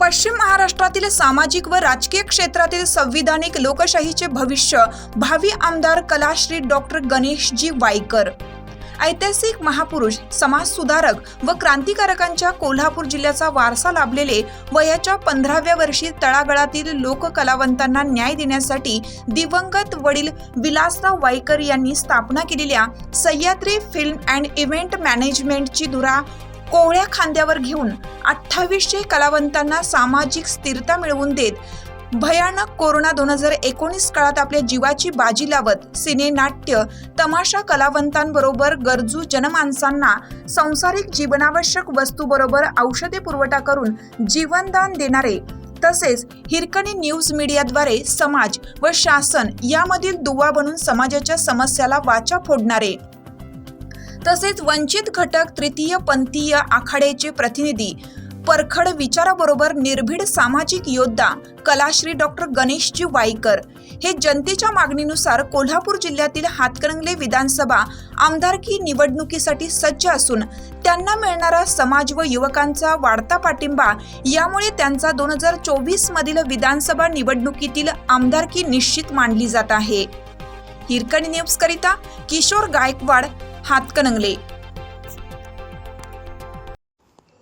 पश्चिम महाराष्ट्रातील सामाजिक व राजकीय क्षेत्रातील संविधानिक लोकशाहीचे भविष्य भावी आमदार कलाश्री डॉक्टर गणेशजी वायकर. ऐतिहासिक महापुरुष समाजसुधारक व क्रांतिकारकांच्या कोल्हापूर जिल्ह्याचा वारसा लाभलेले वयाच्या पंधराव्या वर्षी तळागळातील लोककलावंतांना न्याय देण्यासाठी दिवंगत वडील विलासराव वाईकर यांनी स्थापना केलेल्या सह्याद्री फिल्म अँड इव्हेंट मॅनेजमेंटची धुरा कोवळ्या खांद्यावर घेऊन अठ्ठावीसशे कलावंतांना सामाजिक स्थिरता मिळवून देत भयानक कोरोना दोन हजार एकोणीस काळात आपल्या जीवाची बाजी लावत सिने नाट्य तमाशा कलावंतांबरोबर गरजू जनमानसांना संसारिक जीवनावश्यक वस्तूबरोबर औषधे पुरवठा करून जीवनदान देणारे तसेच हिरकणी न्यूज मीडियाद्वारे समाज व शासन यामधील दुवा बनून समाजाच्या समस्याला वाचा फोडणारे. तसेच वंचित घटक तृतीय पंथीय आखाड्याचे प्रतिनिधी परखड विचाराबरोबर निर्भीड सामाजिक योद्धा कलाश्री डॉक्टर गणेशजी वाईकर. हे जनतेच्या मागणीनुसार कोल्हापूर जिल्ह्यातील हातकणंगले विधानसभा आमदारकी निवडणुकीसाठी सज्ज असून त्यांना मिळणारा समाज व युवकांचा वाढता पाठिंबा यामुळे त्यांचा दोन हजार चोवीस मधील विधानसभा निवडणुकीतील आमदारकी निश्चित मानली जात आहे. हिरकणी न्यूज करिता किशोर गायकवाड हातकणंगले.